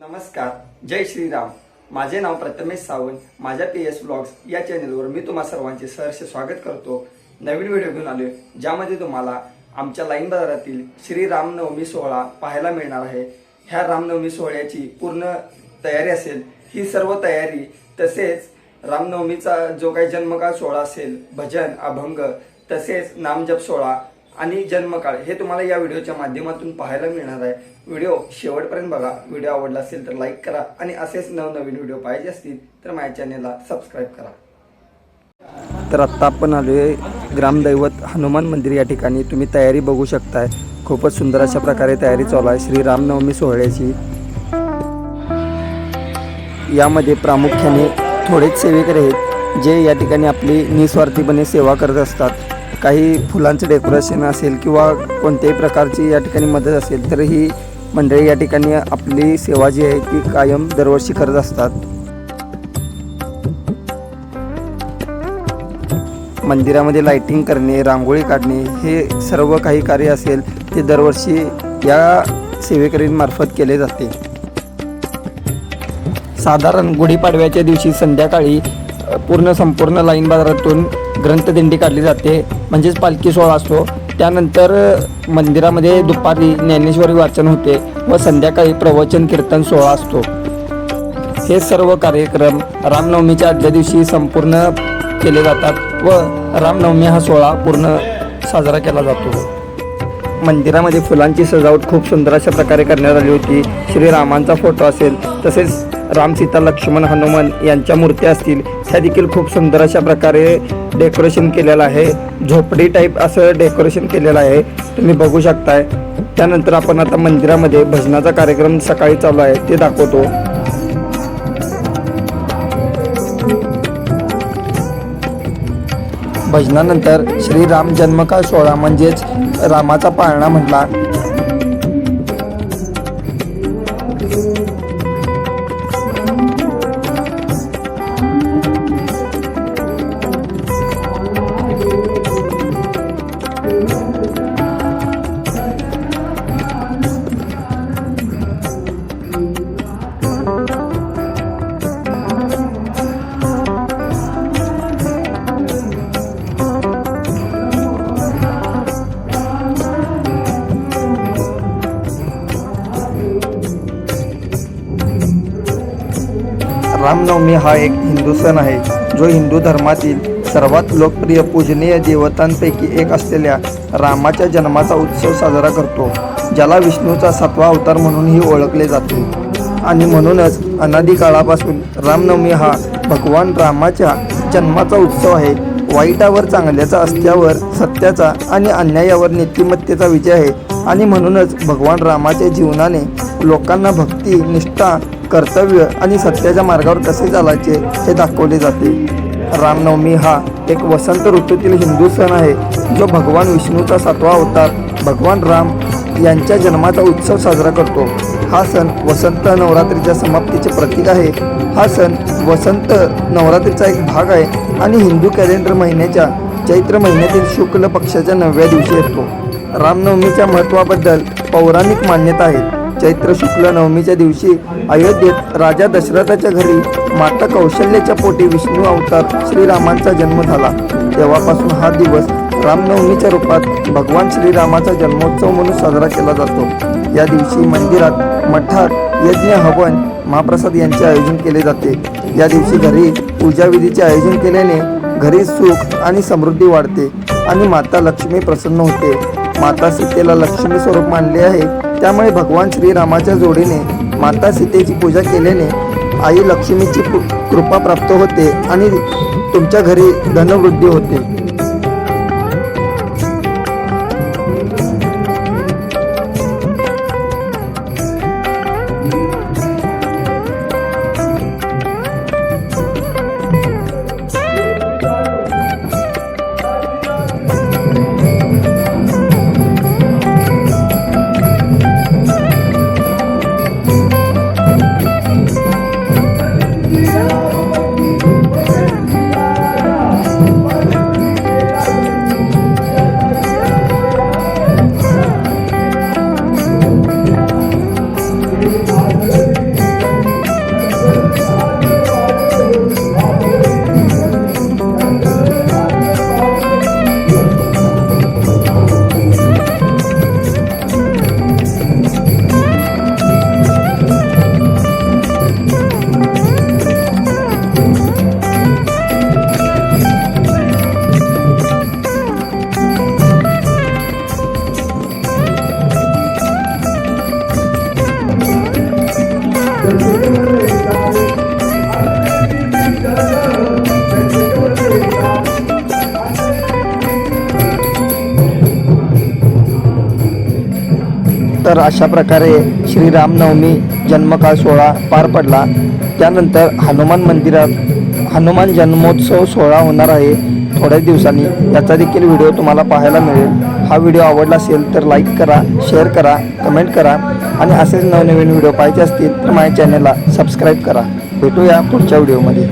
नमस्कार जय श्रीराम. माझे नाव प्रथमेश सावंत. माझ्या पी एस ब्लॉग्स या चॅनलवर मी तुम्हा सर्वांचे सहर्ष स्वागत करतो. नवीन व्हिडिओ घेऊन आलोय ज्यामध्ये तुम्हाला आमच्या लाईन बाजारातील श्री रामनवमी सोहळा पाहायला मिळणार आहे. ह्या रामनवमी सोहळ्याची पूर्ण तयारी असेल ही सर्व तयारी तसेच रामनवमीचा जो काही जन्मकाळ सोहळा असेल भजन अभंग तसेच नामजप सोहळा आणि जन्मकाळ हे तुम्हाला या व्हिडिओच्या माध्यमातून पाहायला मिळणार आहे. व्हिडिओ शेवटपर्यंत बघा. व्हिडिओ आवडला असेल तर लाईक करा आणि असेच नवनवीन व्हिडिओ पाहिजे असतील तर माझ्या चॅनेलला सबस्क्राईब करा. तर आत्ता आपण आलो आहे ग्रामदैवत हनुमान मंदिर या ठिकाणी. तुम्ही तयारी बघू शकताय. खूपच सुंदर अशा प्रकारे तयारी चालू आहे. श्री रामनवमी सोहळ्याची. यामध्ये प्रामुख्याने थोडेच सेवेकरी आहेत जे या ठिकाणी आपली निस्वार्थीपणे सेवा करत असतात. काही फुलांचं डेकोरेशन असेल किंवा कोणत्याही प्रकारची या ठिकाणी मदत असेल तर ही मंडळी या ठिकाणी आपली सेवा जी आहे ती कायम दरवर्षी करत असतात. मंदिरामध्ये लाइटिंग करणे रांगोळी काढणे हे सर्व काही कार्य असेल ते दरवर्षी या सेवेकरींमार्फत केले जाते. साधारण गुढीपाडव्याच्या दिवशी संध्याकाळी पूर्ण संपूर्ण लाईन बाजारातून ग्रंथदिंडी काढली जाते म्हणजेच पालखी सोहळा असतो. त्यानंतर मंदिरामध्ये दुपारी ज्ञानेश्वरी वाचन होते व संध्याकाळी प्रवचन कीर्तन सोहळा असतो. हे सर्व कार्यक्रम रामनवमीच्या आदल्या दिवशी संपूर्ण केले जातात व रामनवमी हा सोहळा पूर्ण साजरा केला जातो. मंदिरामध्ये फुलांची सजावट खूप सुंदर अशा प्रकारे करण्यात आली होती. श्रीरामांचा फोटो असेल तसेच राम सीता लक्ष्मण हनुमान यांच्या मूर्त्या असतील ह्या देखील खूप सुंदर अशा प्रकारे डेकोरेशन केलेलं आहे. झोपडी टाईप असं डेकोरेशन केलेलं आहे. तुम्ही बघू शकताय. त्यानंतर आपण आता मंदिरामध्ये भजनाचा कार्यक्रम सकाळी चालू आहे ते दाखवतो. भजनानंतर श्रीराम जन्मकाळ सोहळा म्हणजेच रामाचा पाळणा म्हटला रामनवमी हा एक हिंदू सण आहे. जो हिंदू धर्मातील सर्वात लोकप्रिय पूजनीय देवतांपैकी एक असलेल्या रामाच्या जन्माचा उत्सव साजरा करतो ज्याला विष्णूचा सातवा अवतार म्हणूनही ओळखले जाते. आणि म्हणूनच अनादी काळापासून रामनवमी हा भगवान रामाच्या जन्माचा उत्सव आहे. वाईटावर चांगल्याचा असल्यावर सत्याचा आणि अन्यायावर नीतिमत्तेचा विजय आहे. आणि म्हणूनच भगवान रामाच्या जीवनाने लोकांना भक्ती निष्ठा कर्तव्य आणि सत्याच्या मार्गावर कसे चालायचे हे दाखवले जाते. रामनवमी हा एक वसंत ऋतूतील हिंदू सण आहे जो भगवान विष्णूचा सातवा अवतार भगवान राम यांच्या जन्माचा उत्सव साजरा करतो. हा सण वसंत नवरात्रीच्या समाप्तीचे प्रतीक आहे. हा सण वसंत नवरात्रीचा एक भाग आहे आणि हिंदू कॅलेंडर महिन्याच्या चैत्र महिन्यातील शुक्ल पक्षाच्या नवव्या दिवशी येतो. रामनवमीच्या महत्त्वाबद्दल पौराणिक मान्यता आहेत. चैत्र शुक्ल नवमीच्या दिवशी अयोध्येत राजा दशरथाच्या घरी माता कौशल्याच्या पोटी विष्णू अवतार श्रीरामांचा जन्म झाला. तेव्हापासून हा दिवस रामनवमीच्या रूपात भगवान श्रीरामाचा जन्मोत्सव म्हणून साजरा केला जातो. या दिवशी मंदिरात मठात यज्ञ हवन महाप्रसाद यांचे आयोजन केले जाते. या दिवशी घरी पूजाविधीचे आयोजन केल्याने घरी सुख आणि समृद्धी वाढते आणि माता लक्ष्मी प्रसन्न होते. माता सीतेला लक्ष्मी स्वरूप मानले आहे. त्यामुळे भगवान श्रीरामाच्या जोडीने माता सीतेची पूजा केल्याने आई लक्ष्मीची कृपा प्राप्त होते आणि तुमच्या घरी धनवृद्धी होते. तर अशा प्रकारे श्री रामनवमी जन्मकाळ सोहळा पार पडला. त्यानंतर हनुमान मंदिरात हनुमान जन्मोत्सव सोहळा होणार आहे. थोड्याच दिवसांनी याचा देखील व्हिडिओ तुम्हाला पाहायला मिळेल. हा व्हिडिओ आवडला असेल तर लाईक करा शेअर करा कमेंट करा. आणि असेच नवनवीन व्हिडिओ पाहिजे असतील तर माझ्या चॅनलला सबस्क्राईब करा. भेटूया पुढच्या व्हिडिओमध्ये